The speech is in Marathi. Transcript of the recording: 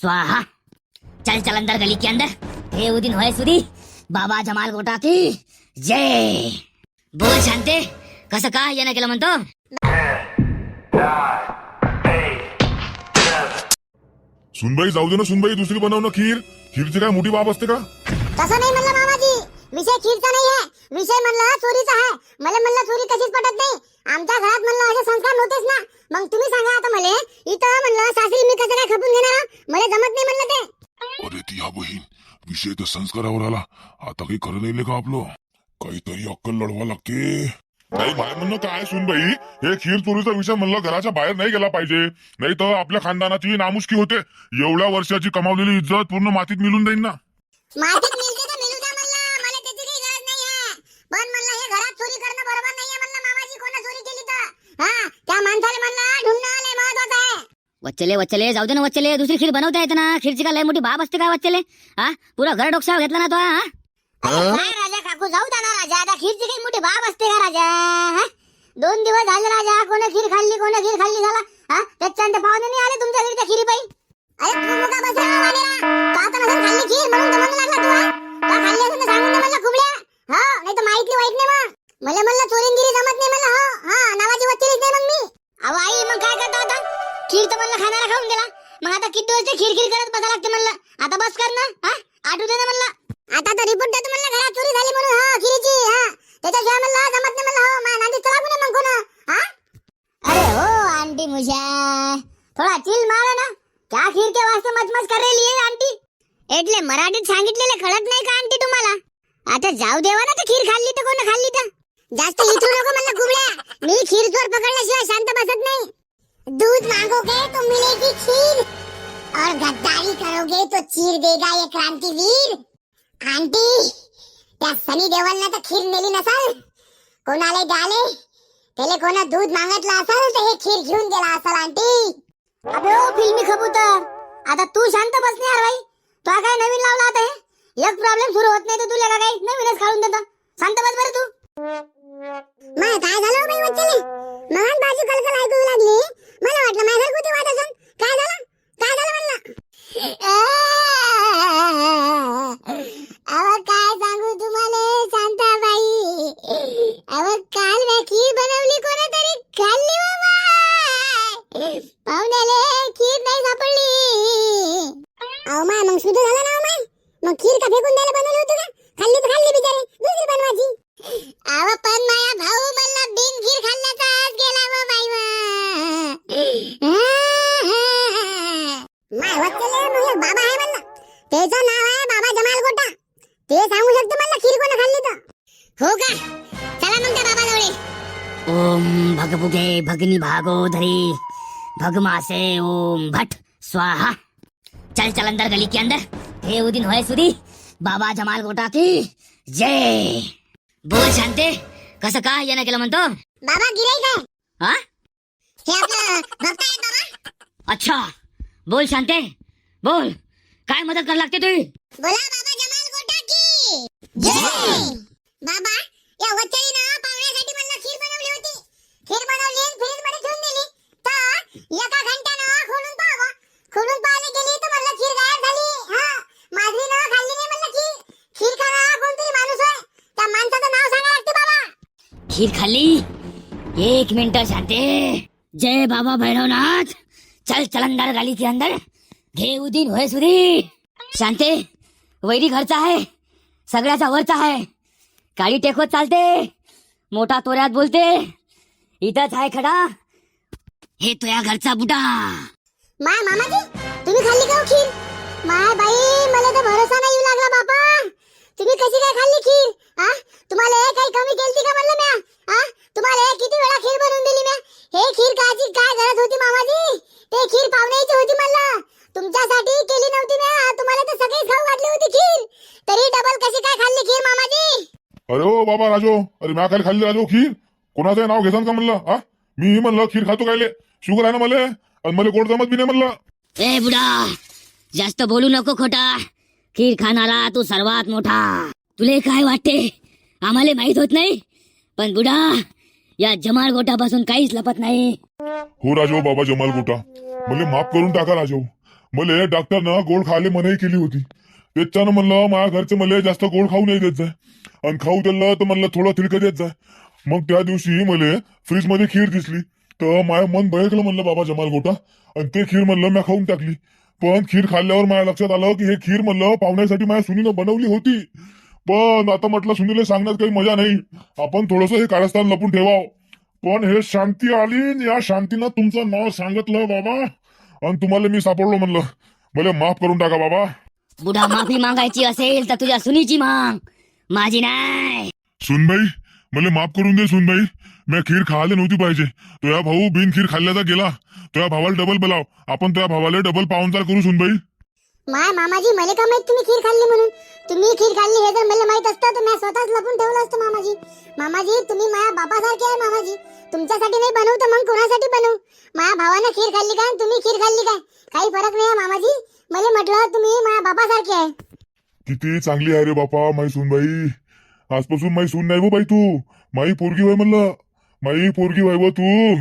स्वाहा। चल चल अंदर गली के अंदर। हे उदिन होय सुदी बाबा जमाल गोटा की। जय। बोल शांते। कसं काय येणं केलं म्हणतो सुनबाई जाऊ दे ना सुनबाई दुसरी बनव ना खीर। खीरची काय मोठी बाब असते का? तसं नाही म्हणलं मामाजी. विषय खीरचा नाही आहे. विषय म्हणलं चोरीचा आहे. मला म्हणलं चोरी कशीच पटत नाही. आमच्या घरात म्हणलं असे संस्कार नव्हतेच ना. मग तुम्ही सांगा आता मला. इथं म्हणलं सासरी मी कसं काय खपून घेणार? मला जमत नाही म्हणलं ते. अरे ती हा बहीण विषय तर संस्कारावर आला. आता काही खरं नाही का आपलं? काहीतरी अक्कल लढवा लागते. नाही बाहेर म्हणणं काय सुनबाई. हे खीर चोरीचा विषय म्हणलं घराच्या बाहेर नाही गेला पाहिजे. नाही तर आपल्या खानदानाची नामुष्की होते. एवढ्या वर्षाची कमावलेली इज्जत पूर्ण मातीत मिळून जाईल ना. मातीत मिळते तर मिळू द्या म्हणलं मला त्याची काही गरज नाही आहे पण म्हणलं हे घरात चोरी करणं बरोबर नाही आहे म्हणलं मामाजी कोणा चोरी केली तर हा त्या माणसाला म्हणलं ढूंढणं लय महत्वाचं आहे वच्चले वच्चले जाऊ दे ना वच्चले दुसरी खीर बनवता येते ना. खीरची काय लय मोठी बाब असते काय वच्चले? हा? पुरा घर डोक्यावर घेतला ना तो हा? अरे काय राजा काकू जाऊ द्या ना राजा. आता खीरची काही मोठी बाब असते का राजा? हा? दोन दिवस झाले राजा कोण खीर खाल्ली कोण खीर खाल्ली झाला. हा? त्याच्यानंतर ते पाहुणे नाही आले तुमच्या घरी त्या खीरी पायी अरे तू मुका बस रे. वाणीरा का आता नसेल खाल्ली खीर? म्हणून तर म्हणू लागला तू हा? का खाल्ली असेल तर सांगून दे म्हणलं कुबड्या हा? नाही तर माहितली वाईट नाही मग मला म्हणलं चोरींगिरी जमत नाही म्हणलं हो? हा? नावाची वच्चेलीच नाही मग मी. अहो आई मग काय करता? खीर तर म्हणलं खाणारा खाऊन गेला मग आता किती दिवस ते खीर खीर करत बसा लागते म्हणलं आता बस कर ना हा आठवू दे ना म्हणलं आता तर रिपोर्ट देतो म्हणलं घरात चोरी झाली म्हणून हा खिरीची हा त्याच्याशिवाय म्हणलं जमत नाही म्हणलं हो मा नांदी चला कुणी मग कोण हा अरे हो आंटी मुशा थोडा चिल मारो ना क्या खीर के वास्ते मचमच कर रही है आंटी એટલે मराठीत सांगितलेले कळत नाही का आंटी तुम्हाला आता जाऊ देवा ना तर खीर खाल्ली तर कोण खाल्ली तर जास्त लिथू नको म्हणलं कुबड्या मी खीर चोर पकडल्याशिवाय शांत बसत नाही दूध मांगोगे तो मिलेगी खीर। और गद्दारी करोगे तो चीर देगा ये क्रांतिवीर आंटी त्या सनी देवलनं तर खीर नेली नसल कोणाला द्याले त्याला कोणा दूध मागितलं असल तर हे खीर घेऊन गेला असल आंटी। अबे ओ फिल्मी कबूतर आता तू शांत बस नाही यार भाई। तो काय नवीन लावला आता हे? एक प्रॉब्लेम सुरू होत नाही तर तुला काय नवीनच काढून देतो? शांत बस बरं तू मग काय झालं हो बाई वच्चले महान बाजू कलकल ऐकू लागली मला वाटलं माझ्या घरगुती वाद असन काय झालं काय झालं म्हणलं अव काय सांगू तुम्हाला शांताबाई अव काल मी खीर बनवली कोणतरी खाल्ली बाबा पाहुण्याले खीर नाही सापडली. अहो माय मग झालं ना माय मग खीर का फेकून द्यायला बनवली होती का? खाल्ली तर खाल्ली बिचारे. दुसरी बनवायची. पण माया भाऊ मला बिन खीर खाल्ल्याचा आज गेला व माय बाबा आहे त्याचं नाव आहे बाबा जमाल गोटा ते सांगू शकतो म्हणलं खीर कोण खाल्ली तर. हो का? चला मग त्या बाबा जवळ ओम भगभुगे भगनी भागोधरी. भगमासे ओम भट स्वाहा। चल चल अंदर गली के अंदर। हे उदिन होय सुदी बाबा जमाल गोटा की। जय। बोल शांते। कसं काय येणं केलं म्हणतो बाबा गिराईक आहे हा? हे आपलं भक्त आहेत बाबा? अच्छा बोल शांते। बोल काय मदत कर लागते तुझी बोला बाबा जमाल गोटा की। जय। बाबा या वच्चईनं पाहुण्यासाठी खीर खाली। एक मिनट शांते। जय बाबा भैरवनाथ। चल चल अंदर गली के अंदर। घे उदिन होय सुदी शांते वैरी घरचा आहे। सगळ्याचा वरचा आहे। काळी टेकवत चालते। मोठा तोऱ्यात बोलते। इथंच आहे खडा। हे तुया घरचा बुटा माय मामाजी तुम्ही खाल्ली का खीर माय बाई मला तर भरोसा नाही येऊ लागला बापा तुम्ही कशी काय खाल्ली खीर हा तुम्हाला हे काही कमी केलती का म्हणलं म्या हा तुम्हाला हे किती वेळा खीर बनवून दिली म्या हे खीर खायची काय गरज होती मामाजी ते खीर पाहुण्याची होती म्हणलं तुमच्यासाठी केली नव्हती म्या तुम्हाला तर सगळी खाऊ घातली होती खीर तरी डबल कशी काय खाल्ली खीर मामाजी अरे ओ बाबा राजो अरे म्या खाली खाल्ली राजो खीर. कोणाचं नाव घेसान का म्हणलं हा? मी म्हणलं खीर खातो कायले शुगर आहे ना मला? आणि मला गोड जमत बी नाही म्हणलं. ए बुडा जास्त बोलू नको खोटा. खीर खाणारा तू सर्वात मोठा. तुले काय वाटते? आम्हाला माहीत होत नाही. पण बुडा या जमाल गोटापासून काहीच लपत नाही. हो राजो बाबा जमाल गोटा. मला माफ करून टाका राजो. मले डॉक्टरनं गोड खायला मनाई केली होती. त्याच्यानं म्हणलं माझ्या घरचे मला जास्त गोड खाऊ नाही देत जाय. आणि खाऊ दिलं तर म्हणलं थोडं तिडकं देत जाय. मग त्या दिवशी मले फ्रीजमध्ये खीर दिसली. तर माय मन बळकलं म्हणलं बाबा जमाल गोटा. आणि ते खीर म्हणलं मी खाऊन टाकली. पण खीर खाल्ल्यावर माझ्या लक्षात आलं की हे खीर म्हणलं पाहुण्यासाठी माझ्या सुनीनं बनवली होती. पण आता म्हटलं सुनीला सांगण्यात काही मजा नाही. आपण थोडस हे कारस्थान लपून ठेवाव. पण हे शांती आली या शांतीनं तुमचं नाव सांगितलं बाबा. आणि तुम्हाला मी सापडलो म्हणलं. मला माफ करून टाका बाबा. बुढा माफ़ी मागायची असेल तर तुझ्या सुनीची माग. माझी नाही. सुनबाई मला माफ़ करून दे सुनबाई. मी खीर खायला नव्हती पाहिजे. तुझ्या भाऊ बिन खीर खाल्ल्याचा गेला. तुझ्या भावाला डबल बोलाव. आपण तुझ्या भावाला डबल पाहुणचार करू सुनबाई. माय मामाजी मला का माहित तुम्ही खीर खाल्ली म्हणून? तुम्ही खीर खाल्ली हे जर मला माहित असतं तर मी स्वतःच लपून ठेवलं असतं मामाजी. मामाजी तुम्ही माझ्या बापासारखे आहे मामाजी. तुमच्यासाठी नाही बनवतो मग कोणासाठी बनवू? माझ्या भावानं खीर खाल्ली काय तुम्ही खीर खाल्ली काय? काही फरक नाही आहे मामाजी. बापासारखी आहे. किती चांगली आहे रे बापा माई सुनबाई आजपासून माई सून नाही हो बाई तू. माई पोरगी होय म्हणलं. माई पोरगी होय व तू.